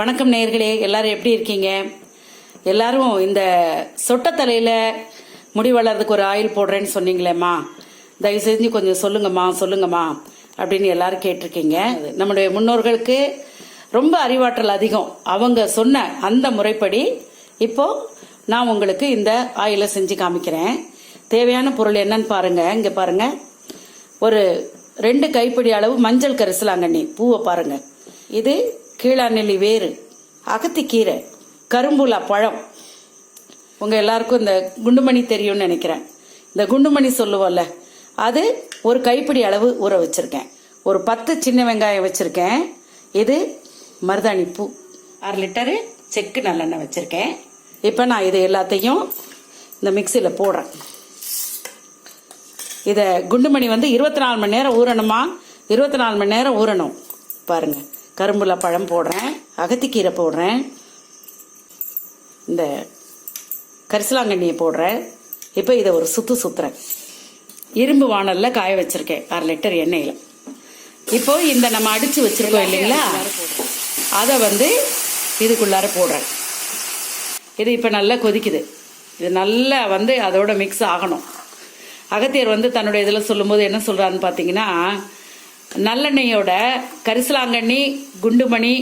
வணக்கம் நேர்களே எல்லாரும் எப்படி இருக்கீங்க? எல்லாரும் இந்த சொட்டத்தலையில் முடி வளர்றதுக்கு ஒரு ஆயில் போடுறேன்னு சொன்னீங்களேம்மா. தயவு செஞ்சு கொஞ்சம் சொல்லுங்கம்மா சொல்லுங்கம்மா அப்படின்னு எல்லாரும் கேட்டிருக்கீங்க. நம்முடைய முன்னோர்களுக்கு ரொம்ப அறிவாற்றல் அதிகம். அவங்க சொன்ன அந்த முறைப்படி இப்போ நான் உங்களுக்கு இந்த ஆயிலை செஞ்சு காமிக்கிறேன். தேவையான பொருள் என்னன்னு பாருங்க இங்கே பாருங்க. ஒரு ரெண்டு கைப்பிடி அளவு மஞ்சள் கரிசலாங்கண்ணி பூவை பாருங்க. இது கீழாநெல்லி வேறு அகத்திக்கீரை கரும்புலா பழம். உங்கள் எல்லாருக்கும் இந்த குண்டுமணி தெரியும்னு நினைக்கிறேன். இந்த குண்டுமணி சொல்லுவோம்ல அது ஒரு கைப்பிடி அளவு ஊற வச்சுருக்கேன். ஒரு பத்து சின்ன வெங்காயம் வச்சுருக்கேன். இது மருதாணி பூ. அரை லிட்டரு செக்கு நல்லெண்ணெய் வச்சுருக்கேன். இப்போ நான் இது எல்லாத்தையும் இந்த மிக்சியில் போடுறேன். இதை குண்டுமணி வந்து இருபத்தி நாலு மணி நேரம் ஊறணுமா? இருபத்தி நாலு மணி நேரம் ஊறணும். பாருங்கள் கரும்புல பழம் போடுறேன் அகத்திக்கீரை போடுறேன் இந்த கரிசலாங்கண்ணியை போடுறேன். இப்போ இதை ஒரு சுத்து சுத்துறேன். இரும்பு வாணல்ல காய வச்சிருக்கேன் அரை லிட்டர் எண்ணெயில். இப்போ இந்த நம்ம அடிச்சு வச்சிருக்கோம் இல்லைங்களா? அதை வந்து இதுக்குள்ளார போடுறேன். இது இப்போ நல்லா கொதிக்குது. இது நல்லா வந்து அதோட மிக்ஸ் ஆகணும். அகத்தியர் வந்து தன்னுடைய இதில் சொல்லும்போது என்ன சொல்றாருன்னு பார்த்தீங்கன்னா நல்லெண்ணெயோட கரிசலாங்கண்ணி குண்டுமணி